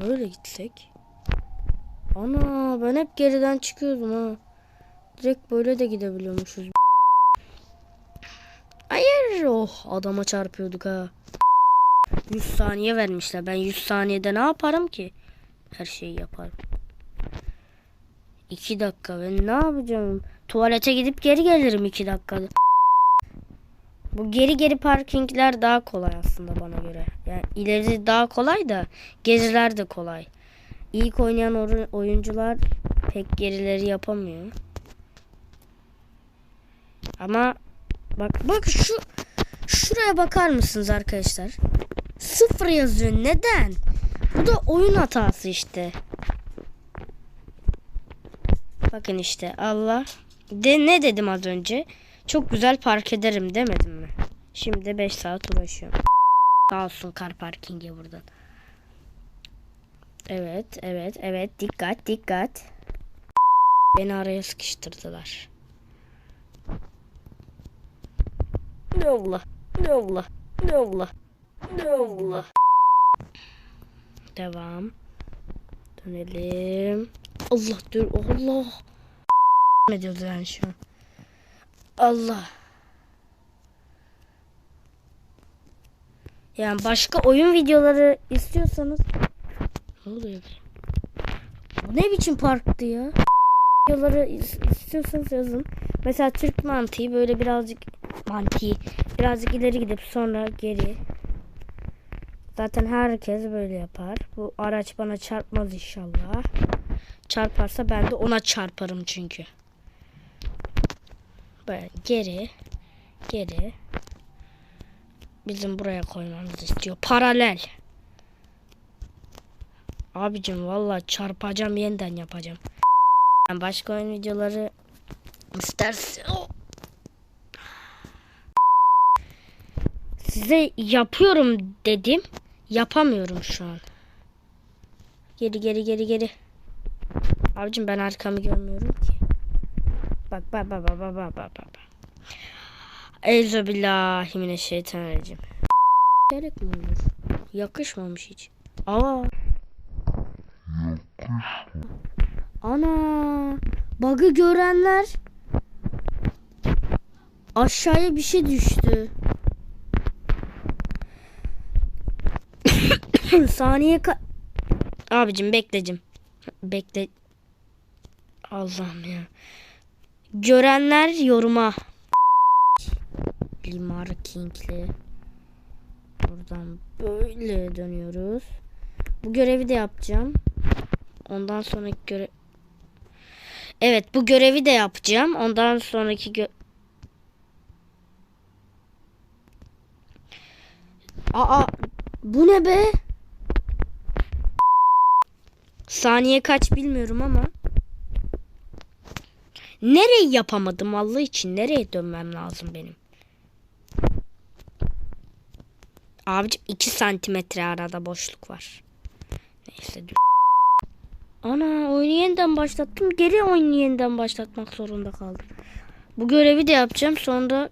Böyle gitsek. Ana ben hep geriden çıkıyordum ha. Direkt böyle de gidebiliyormuşuz. Hayır oh adama çarpıyorduk ha. 100 saniye vermişler. Ben 100 saniyede ne yaparım ki? Her şeyi yaparım. 2 dakika ben ne yapacağım? Tuvalete gidip geri gelirim 2 dakikada. Bu geri geri parkingler daha kolay aslında bana göre. Yani ileri daha kolay da geziler de kolay. İlk oynayan oyuncular pek gerileri yapamıyor. Ama bak bak şu şuraya bakar mısınız arkadaşlar? Sıfır yazıyor. Neden? Bu da oyun hatası işte. Bakın işte Allah. De ne dedim az önce? Çok güzel park ederim demedim mi? Şimdi 5 saat uğraşıyorum. Sağ olsun kar parkinge buradan. Evet, evet, evet. Dikkat, dikkat. Beni araya sıkıştırdılar. Ne Allah, ne Allah, ne Allah, ne Allah. Devam. Dönelim. Allah dur, Allah. Ne diyordu yani şu an? Allah. Yani başka oyun videoları istiyorsanız ne oluyor? Bu ne biçim parktı ya? Videoları is- istiyorsanız yazın. Mesela Türk mantığı böyle birazcık mantığı birazcık ileri gidip sonra geri. Zaten herkes böyle yapar. Bu araç bana çarpmaz inşallah. Çarparsa ben de ona çarparım çünkü. Böyle geri geri bizim buraya koymamızı istiyor. Paralel. Abicim valla çarpacağım yeniden yapacağım. Ben başka oyun videoları istersen size yapıyorum dedim. Yapamıyorum şu an. Geri geri geri geri. Abicim ben arkamı görmüyorum ki. Bak bak bak bak bak bak bak bak. Euzubillahimineşşeytanirracim. Gerek mi olur? Yakışmamış hiç. Aa. Ana. Bug'ı görenler aşağıya bir şey düştü. Saniye ka... Abicim beklecim. Bekle. Allah'ım ya. Görenler yoruma. Limar King'li. Buradan böyle dönüyoruz. Bu görevi de yapacağım. Ondan sonraki görev... Evet bu görevi de yapacağım. Ondan sonraki gö... Aa bu ne be? Saniye kaç bilmiyorum ama. Nereyi yapamadım Allah için? Nereye dönmem lazım benim? Abicim 2 santimetre arada boşluk var. Neyse dur. Ana oyunu yeniden başlattım. Geri oyunu yeniden başlatmak zorunda kaldım. Bu görevi de yapacağım. Sonra